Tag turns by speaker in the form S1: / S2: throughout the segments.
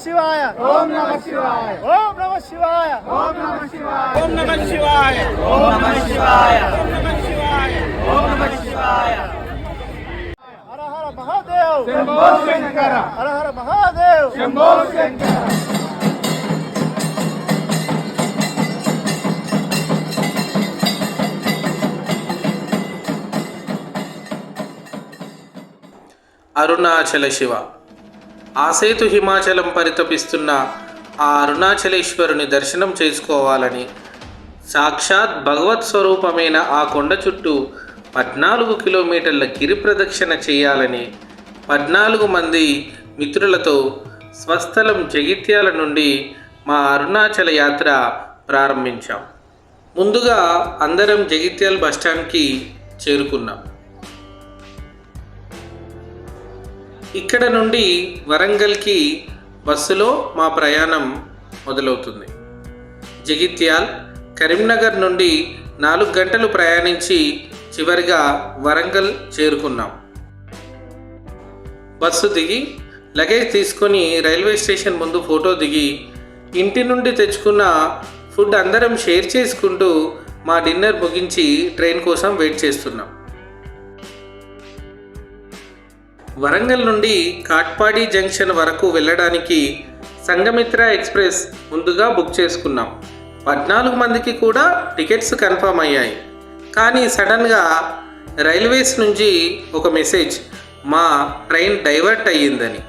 S1: శివాయ ఓం నమ శివాయ ఓం నమ శివాయ ఓం నమ శివాయ ఓం నమ శివాయ ఓం నమ శివాయ ఓం నమ శివాయ ఓం నమ శివాయ హర హర మహాదేవ్ శంభో శంకర హర హర మహాదేవ్ శంభో శంకర
S2: అరుణాచల శివ ఆసేతు హిమాచలం పరితపిస్తున్న ఆ అరుణాచలేశ్వరుని దర్శనం చేసుకోవాలని సాక్షాత్ భగవత్ స్వరూపమైన ఆ కొండ చుట్టూ పద్నాలుగు కిలోమీటర్ల గిరి ప్రదక్షిణ చేయాలని పద్నాలుగు మంది మిత్రులతో స్వస్థలం జగిత్యాల నుండి మా అరుణాచల యాత్ర ప్రారంభించాం. ముందుగా అందరం జగిత్యాల బస్టాండ్కి చేరుకున్నాం. ఇక్కడ నుండి వరంగల్కి బస్సులో మా ప్రయాణం మొదలవుతుంది. జగిత్యాల్ కరీంనగర్ నుండి నాలుగు గంటలు ప్రయాణించి చివరిగా వరంగల్ చేరుకున్నాం. బస్సు దిగి లగేజ్ తీసుకొని రైల్వే స్టేషన్ ముందు ఫోటో దిగి ఇంటి నుండి తెచ్చుకున్న ఫుడ్ అందరం షేర్ చేసుకుంటూ మా డిన్నర్ ముగించి ట్రైన్ కోసం వెయిట్ చేస్తున్నాం. వరంగల్ నుండి కాట్పాడి జంక్షన్ వరకు వెళ్ళడానికి సంగమిత్ర ఎక్స్ప్రెస్ ముందుగా బుక్ చేసుకున్నాం. పద్నాలుగు మందికి కూడా టికెట్స్ కన్ఫర్మ్ అయ్యాయి. కానీ సడన్గా రైల్వేస్ నుంచి ఒక మెసేజ్ మా ట్రైన్ డైవర్ట్ అయ్యిందని.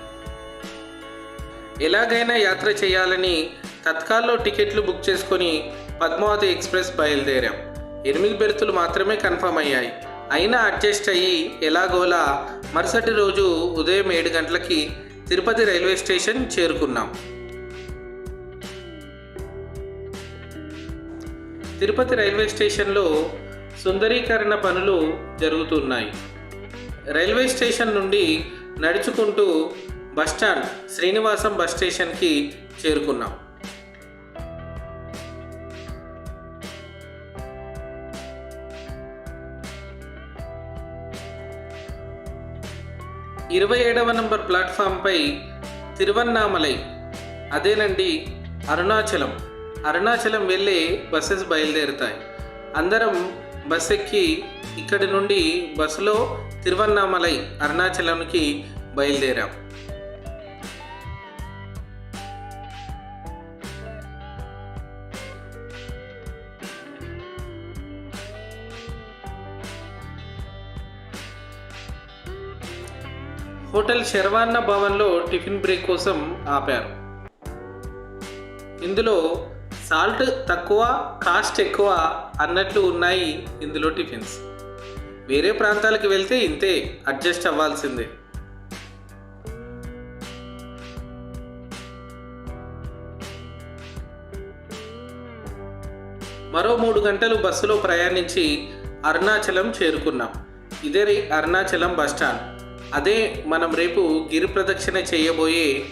S2: ఎలాగైనా యాత్ర చేయాలని తత్కాల్లో టికెట్లు బుక్ చేసుకొని పద్మావతి ఎక్స్ప్రెస్ బయలుదేరాం. ఎనిమిది బెర్తులు మాత్రమే కన్ఫర్మ్ అయ్యాయి. అయినా అడ్జస్ట్ అయ్యి ఎలాగోలా మరుసటి రోజు ఉదయం ఏడు గంటలకి తిరుపతి రైల్వే స్టేషన్ చేరుకున్నాం. తిరుపతి రైల్వే స్టేషన్లో సుందరీకరణ పనులు జరుగుతున్నాయి. రైల్వే స్టేషన్ నుండి నడుచుకుంటూ బస్టాండ్ శ్రీనివాసం బస్ స్టేషన్కి చేరుకున్నాం. ఇరవై ఏడవ నంబర్ ప్లాట్ఫామ్పై తిరువన్నామలై అదేనండి అరుణాచలం. అరుణాచలం వెళ్ళే బస్సెస్ బయలుదేరుతాయి. అందరం బస్ ఎక్కి ఇక్కడి నుండి బస్సులో తిరువన్నామలై అరుణాచలంకి బయలుదేరాం. హోటల్ శర్వాన్న భవన్లో టిఫిన్ బ్రేక్ కోసం ఆపారు. ఇందులో సాల్ట్ తక్కువ కాస్ట్ ఎక్కువ అన్నట్లు ఉన్నాయి ఇందులో టిఫిన్స్. వేరే ప్రాంతాలకు వెళ్తే ఇంతే అడ్జస్ట్ అవ్వాల్సిందే. మరో మూడు గంటలు బస్సులో ప్రయాణించి అరుణాచలం చేరుకున్నాం. ఇదే అరుణాచలం బస్టాండ్. అదే మనం రేపు గిరి ప్రదక్షిణ చేయబోయే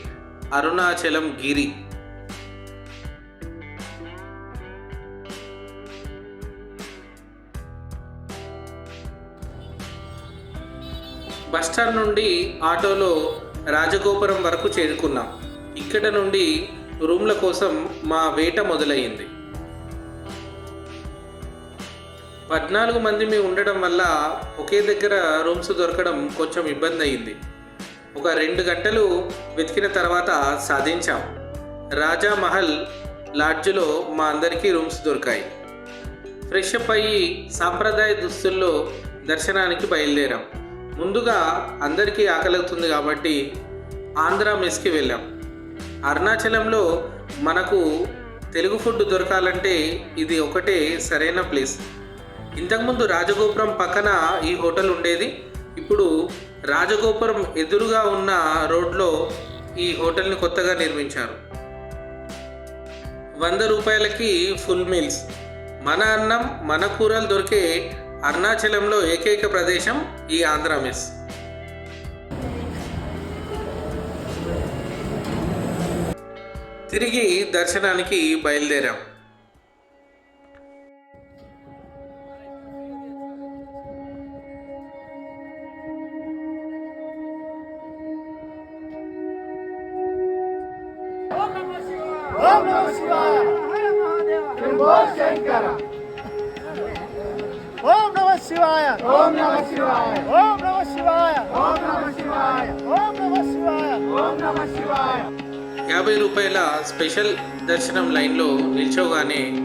S2: అరుణాచలం గిరి. బస్టాండ్ నుండి ఆటోలో రాజగోపురం వరకు చేరుకున్నాం. ఇక్కడ నుండి రూమ్ల కోసం మా వేట మొదలయ్యింది. పద్నాలుగు మంది మీ ఉండడం వల్ల ఒకే దగ్గర రూమ్స్ దొరకడం కొంచెం ఇబ్బంది అయింది ఒక రెండు గంటలు వెతికిన తర్వాత సాధించాం. రాజా మహల్ లాడ్జ్లో మా అందరికీ రూమ్స్ దొరికాయి. ఫ్రెష్ అప్ అయ్యి సాంప్రదాయ దుస్తుల్లో దర్శనానికి బయలుదేరాం. ముందుగా అందరికీ ఆకలివుతుంది కాబట్టి ఆంధ్ర మెస్కి వెళ్ళాం. అరుణాచలంలో మనకు తెలుగు ఫుడ్ దొరకాలంటే ఇది ఒకటే సరైన ప్లేస్. ఇంతకుముందు రాజగోపురం పక్కన ఈ హోటల్ ఉండేది. ఇప్పుడు రాజగోపురం ఎదురుగా ఉన్న రోడ్లో ఈ హోటల్ని కొత్తగా నిర్మించారు. వంద రూపాయలకి ఫుల్ మీల్స్. మన అన్నం మన కూరలు దొరికే అరుణాచలంలో ఏకైక ప్రదేశం ఈ ఆంధ్ర మెస్. తిరిగి దర్శనానికి బయలుదేరాం.
S1: ఓం నమ శివాయ. ఓం నమ శివాయ. ఓం నమ శివాయ. ఓం నమ శివాయ. ఓం నమ శివాయ. ఓం నమ శివాయ.
S2: యాభై రూపాయల స్పెషల్ దర్శనం లైన్లో నిల్చోగానే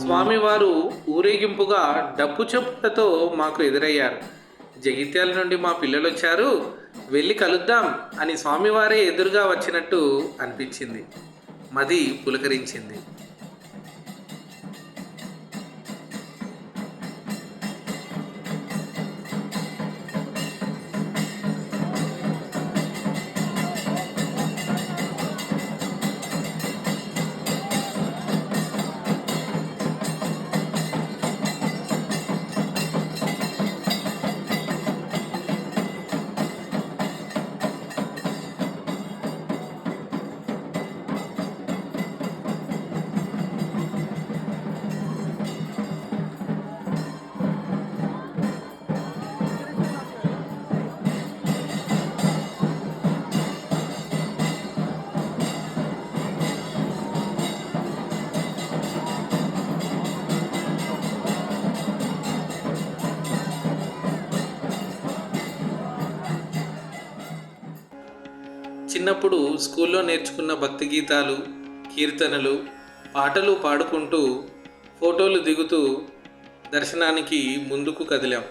S2: స్వామివారు ఊరేగింపుగా డప్పు చప్పులతో మాకు ఎదురయ్యారు. జగిత్యాల నుండి మా పిల్లలు వచ్చారు. వెళ్ళి కలుద్దాం అని స్వామివారే ఎదురుగా వచ్చినట్టు అనిపించింది. మది పులకరించింది. చిన్నప్పుడు స్కూల్లో నేర్చుకున్న భక్తి గీతాలు కీర్తనలు పాటలు పాడుకుంటూ ఫోటోలు దిగుతూ దర్శనానికి ముందుకు కదిలాం.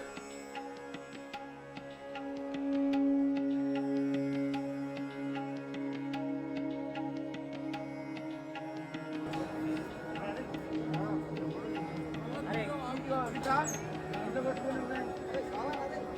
S2: యాదగోపురం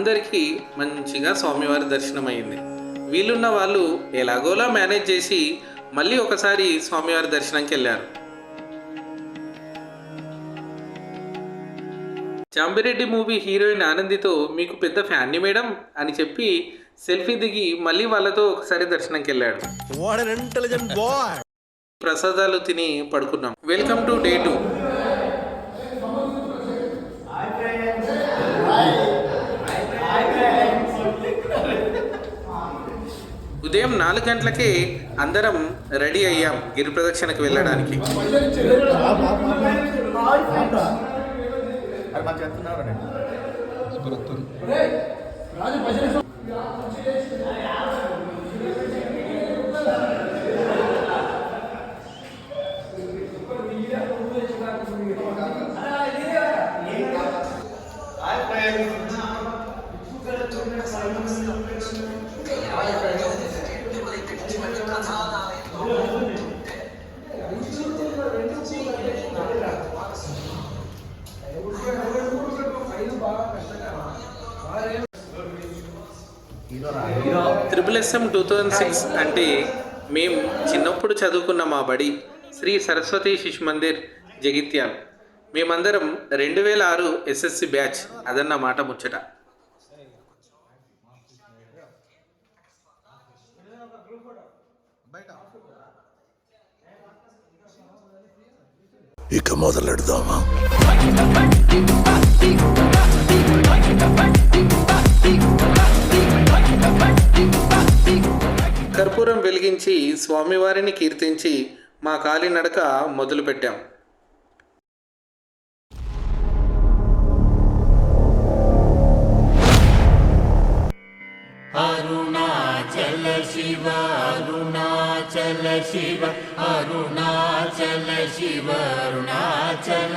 S2: అందరికీ మంచిగా స్వామివారి దర్శనం అయింది వీలున్న వాళ్ళు ఎలాగోలా మేనేజ్ చేసి మళ్ళీ ఒకసారి స్వామివారి దర్శనంకి వెళ్ళారు. చాంబిరెడ్డి మూవీ హీరోయిన్ ఆనందితో మీకు పెద్ద ఫ్యాన్ని మేడం అని చెప్పి సెల్ఫీ దిగి మళ్ళీ వాళ్ళతో ఒకసారి దర్శనంకి వెళ్ళాడు! ప్రసాదాలు తిని పడుకున్నాం. వెల్కమ్ టు డే టూ ఉదయం నాలుగు గంటలకే అందరం రెడీ అయ్యాం గిరి ప్రదక్షిణకు వెళ్ళడానికి.
S3: Triple
S2: SM two thousand six అంటే మేము చిన్నప్పుడు చదువుకున్న మా బడి శ్రీ సరస్వతి శిశు మందిర్ జగిత్యాల్. మేమందరం రెండు వేల ఆరు ఎస్ఎస్సి బ్యాచ్ అదన్న మాట ముచ్చట.
S4: ఇక మొదలెడదామా?
S2: పూజించి స్వామివారిని కీర్తించి మా కాలినడక మొదలుపెట్టాం.
S5: అరుణాచల శివ అరుణాచల శివ అరుణాచల శివ అరుణాచల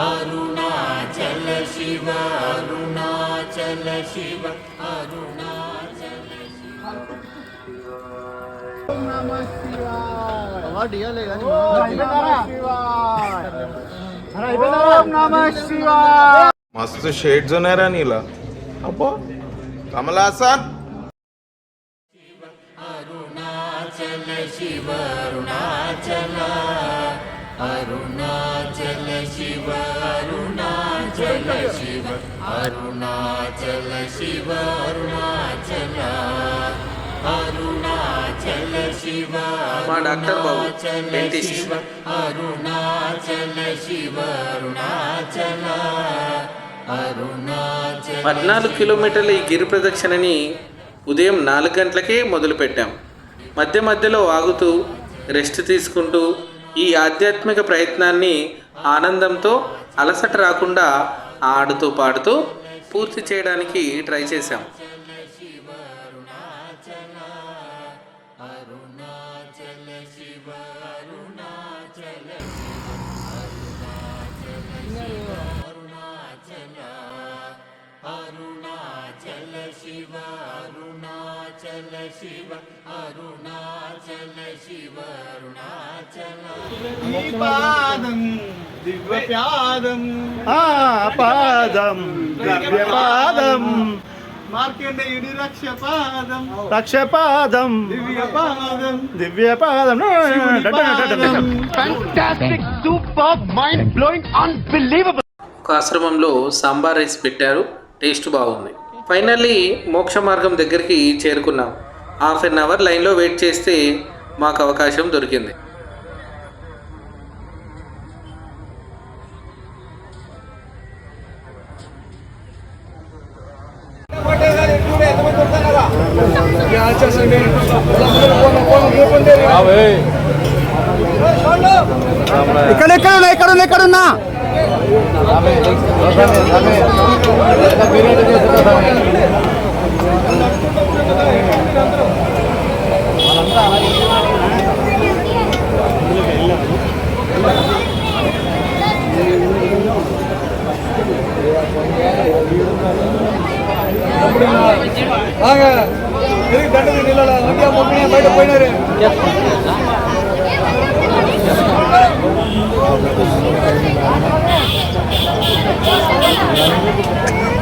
S5: అరుణాచల శివ అరుణాచల శివ అరుణాచల శివ నమ
S1: శివాయ
S6: मस्त शेड जो नाही राणीला अप्पा कमला असा
S5: अरुणाचल शिव अरुणाचल अरुण शिव अरुणाचल शिव अरुणाचल शिव अरुणाचल अरुणाचल शिव अरुणाचल शिव अरुणाचल शिव అరుణాచల పద్నాలుగు కిలోమీటర్ల
S2: ఈ గిరి ప్రదక్షిణని ఉదయం నాలుగు గంటలకే మొదలుపెట్టాం. మధ్య మధ్యలో ఆగుతూ రెస్ట్ తీసుకుంటూ ఈ ఆధ్యాత్మిక ప్రయత్నాన్ని ఆనందంతో అలసట రాకుండా ఆడుతూ పాడుతూ పూర్తి చేయడానికి ట్రై చేశాం. ఒక ఆశ్రమంలో సాంబార్ రైస్ పెట్టారు. టేస్ట్ బాగుంది. ఫైనల్లీ మోక్ష మార్గం దగ్గరికి చేరుకున్నాం. హాఫ్ అన్ అవర్ లైన్లో వెయిట్ చేస్తే మాకు అవకాశం దొరికింది. ఇక్కడ ఎక్కడ ఇక్కడ ఎక్కడున్నా
S7: வாங்க எதுக்கு தண்டது நில்லல வண்டியா மொப்பினியா போயிட்டு போயினாரு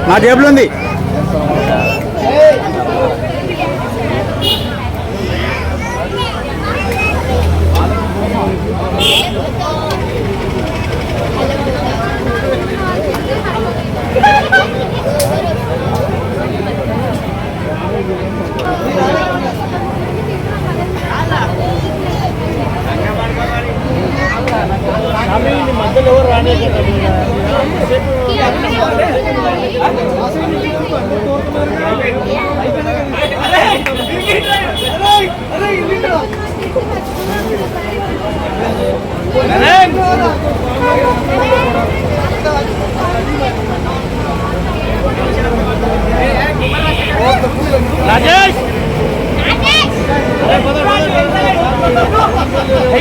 S3: నా జేబులో ఉంది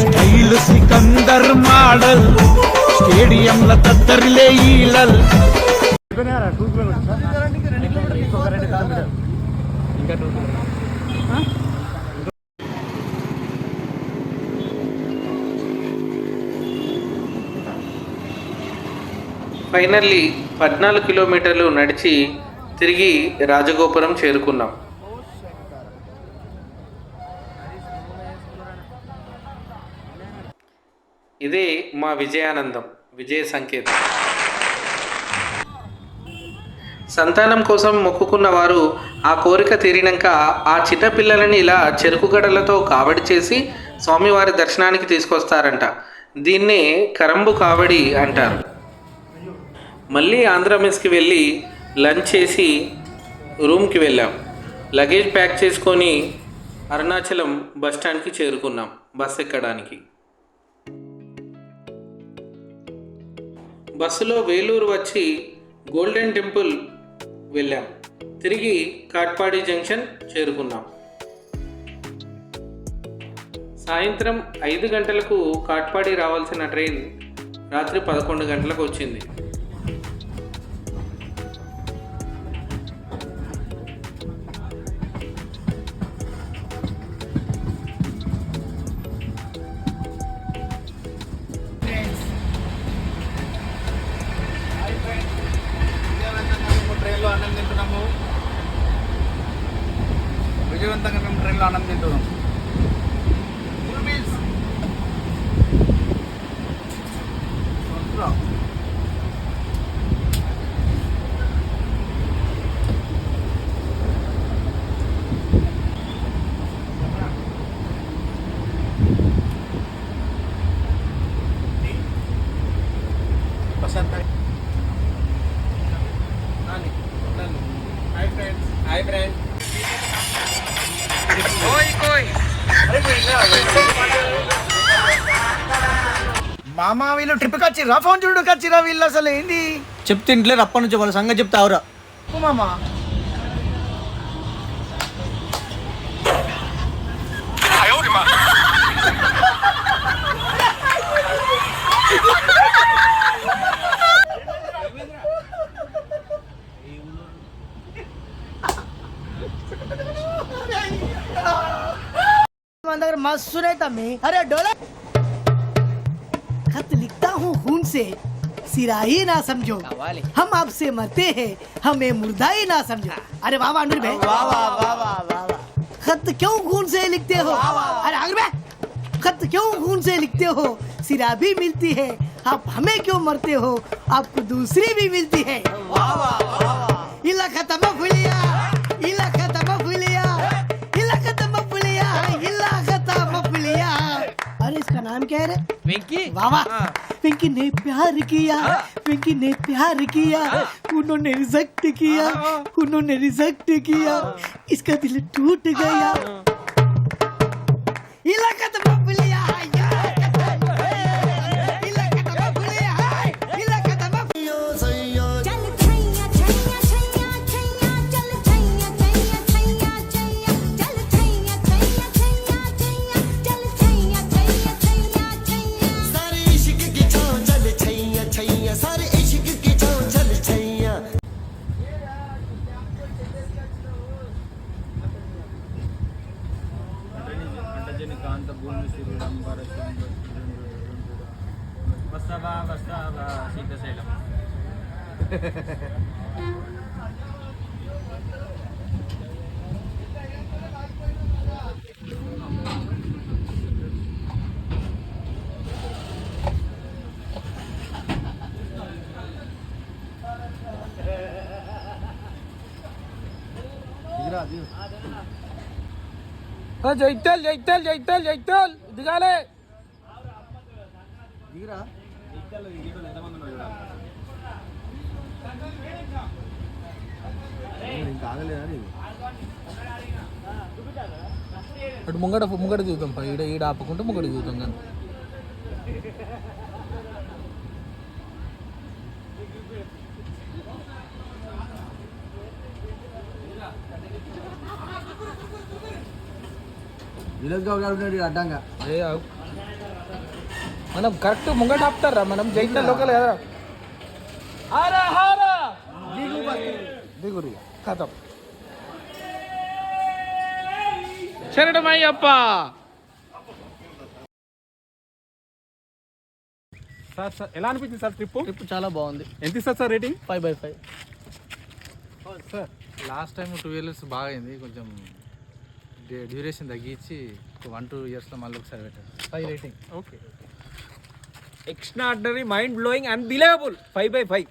S8: స్టైల్ సికందర్ మోడల్ స్టేడియంల తత్తరిలే ఈలల్.
S2: ఫైనల్లీ పద్నాలుగు కిలోమీటర్లు నడిచి తిరిగి రాజగోపురం చేరుకున్నాం. ఇదే మా విజయానందం విజయ సంకేతం. సంతానం కోసం మొక్కుకున్న వారు ఆ కోరిక తీరినాక ఆ చిన్నపిల్లలని ఇలా చెరుకు గడలతో కావడి చేసి స్వామివారి దర్శనానికి తీసుకొస్తారంట. దీన్నే కరంబు కావడి అంటారు. మళ్ళీ ఆంధ్ర మెస్కి వెళ్ళి లంచ్ చేసి రూమ్కి వెళ్ళాం. లగేజ్ ప్యాక్ చేసుకొని అరుణాచలం బస్ స్టాండ్కి చేరుకున్నాం బస్ ఎక్కడానికి. బస్సులో వేలూరు వచ్చి గోల్డెన్ టెంపుల్ వెళ్ళాం. తిరిగి కాట్పాడి జంక్షన్ చేరుకున్నాం. సాయంత్రం ఐదు గంటలకు కాట్పాడి రావాల్సిన ట్రైన్ రాత్రి పదకొండు గంటలకు వచ్చింది.
S3: హాయ్ ఫ్రెండ్స్ మామ
S7: వీళ్ళు ట్రిప్కి వచ్చిర్రా? ఫోన్ చూడడానికి వచ్చిర్రా వీళ్ళు అసలు ఏంది?
S9: చెప్తే ఇంట్లో అప్పటి నుంచి వాళ్ళ సంగతి చెప్తావురా
S10: ఓ మామ?
S11: मस्त सुने तम्मी। अरे डोला। खत लिखता हूँ खून से। सिरा ही ना समझो। हम आपसे मरते हैं। हमें मुर्दा ही ना समझो। अरे वाह वाह अनुर भाई। वाह
S12: वाह वाह वाह वाह
S11: खत क्यों खून से लिखते हो? अरे अनुर भाई खत क्यों खून से लिखते हो? सिरा भी मिलती है। आप हमें क्यों मरते हो? आपको दूसरी भी मिलती है। इला खत्म फुलिया नाम क्या है रे
S12: पिंकी
S11: वाह वाह पिंकी ने प्यार किया पिंकी ने प्यार किया उन्होंने रिजेक्ट किया उन्होंने रिजेक्ट किया इसका दिल टूट गया
S13: జైతల్ జైతల్ జైతల్ జైతల్ దిగాలే. అటు ముంగట ముంగట చూద్దాం పై ఈడ ఈడ ఆపకుంటే ముంగట చూద్దాం కానీ.
S7: విలేజ్ అడ్డంగా.
S13: ఏ ఆగు. మనం కరెక్ట్ ముంగట ఆపుతారా? మనం జైత్యాల లోకల్ కదా హారా హారా! దిగురు కథం. శరణమయ్యప్ప
S3: సార్ సార్ ఎలా అనిపించింది సార్ ట్రిప్
S7: ట్రిప్ చాలా బాగుంది.
S3: ఎంత ఇస్తారు sir rating?
S7: Five by five.
S1: Sir last time two years బాగా అయింది కొంచెం డ్యూరేషన్ తగ్గించి ఒక వన్ టూ ఇయర్స్లో మళ్ళీ ఒకసారి పెట్టారు five rating
S3: okay
S12: extraordinary mind blowing unbelievable five by five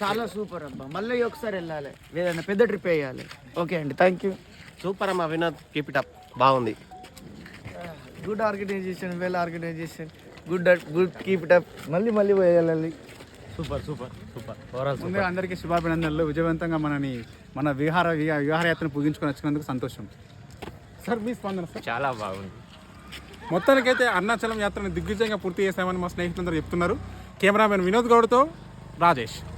S7: చాలా సూపర్ అబ్బా. మళ్ళీ ఒకసారి వెళ్ళాలి. లేదన్నా పెద్ద ట్రిప్ వేయాలి. ఓకే అండి థ్యాంక్ యూ
S14: సూపర్ అమ్మా వినోద్ కీప్ ఇట్ అప్ బాగుంది.
S7: Good organisation well organisation good good keep it up మళ్ళీ మళ్ళీ వెళ్ళాలి సూపర్ సూపర్ సూపర్ ముందుగా
S3: అందరికీ శుభాభినందనలు. విజయవంతంగా మనని మన విహార విహా- విహారయాత్రను ముగించుకొని వచ్చినందుకు సంతోషం. సార్ మీ స్పందన సార్?
S12: చాలా బాగుంది.
S3: మొత్తానికైతే అరుణాచలం యాత్రను దిగ్విజయంగా పూర్తి చేశామని మా స్నేహితులందరూ చెప్తున్నారు. కెమెరామెన్ వినోద్ గౌడ్తో రాజేష్.